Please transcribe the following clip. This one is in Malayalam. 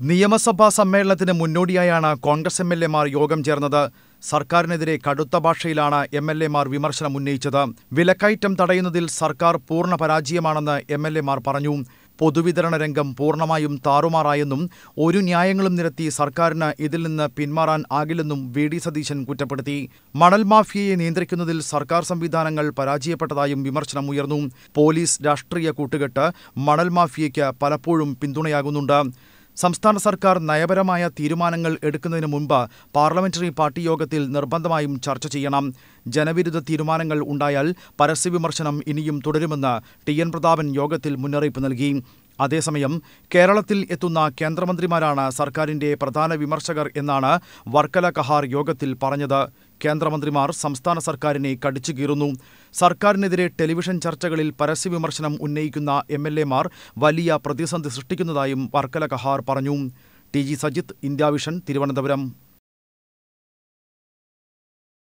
നിയമസഭാ സമ്മേളനത്തിന് മുന്നോടിയായാണ് കോൺഗ്രസ് എം എൽ എമാർ യോഗം ചേർന്നത്. സർക്കാരിനെതിരെ കടുത്ത ഭാഷയിലാണ് എം എൽ എമാർ വിമർശനം ഉന്നയിച്ചത്. വിലക്കയറ്റം തടയുന്നതിൽ സർക്കാർ പൂർണ പരാജയമാണെന്ന് എം എൽ എമാർ പറഞ്ഞു. പൊതുവിതരണ രംഗം പൂർണമായും താറുമാറായെന്നും ഒരു ന്യായങ്ങളും നിരത്തി സർക്കാരിന് ഇതിൽ നിന്ന് പിന്മാറാൻ ആകില്ലെന്നും വി ഡി സതീശൻ കുറ്റപ്പെടുത്തി. മണൽ മാഫിയയെ നിയന്ത്രിക്കുന്നതിൽ സർക്കാർ സംവിധാനങ്ങൾ പരാജയപ്പെട്ടതായും വിമർശനം ഉയർന്നു. പോലീസ് രാഷ്ട്രീയ കൂട്ടുകെട്ട് മണൽ മാഫിയയ്ക്ക് പലപ്പോഴും പിന്തുണയാകുന്നുണ്ട്. സംസ്ഥാന സർക്കാർ നയപരമായ തീരുമാനങ്ങൾ എടുക്കുന്നതിന് മുമ്പ് പാർലമെന്ററി പാർട്ടി യോഗത്തിൽ നിർബന്ധമായും ചർച്ച ചെയ്യണം. ജനവിരുദ്ധ തീരുമാനങ്ങൾ ഉണ്ടായാൽ പരസ്യവിമർശനം ഇനിയും തുടരുമെന്ന് ടി എൻ പ്രതാപൻ യോഗത്തിൽ മുന്നറിയിപ്പ് നൽകി. അതേസമയം കേരളത്തിൽ എത്തുന്ന കേന്ദ്രമന്ത്രിമാരാണ് സർക്കാരിന്റെ പ്രധാന വിമർശകർ എന്നാണ് വർക്കല കഹാർ യോഗത്തിൽ പറഞ്ഞത്. കേന്ദ്രമന്ത്രിമാർ സംസ്ഥാന സർക്കാരിനെ കടിച്ചു കീറുന്നു. സർക്കാരിനെതിരെ ടെലിവിഷൻ ചർച്ചകളിൽ പരസ്യവിമർശനം ഉന്നയിക്കുന്ന എം എൽ എമാർ വലിയ പ്രതിസന്ധി സൃഷ്ടിക്കുന്നതായും വർക്കല കഹാർ പറഞ്ഞു. T G Sajith Thiruvananthapuram.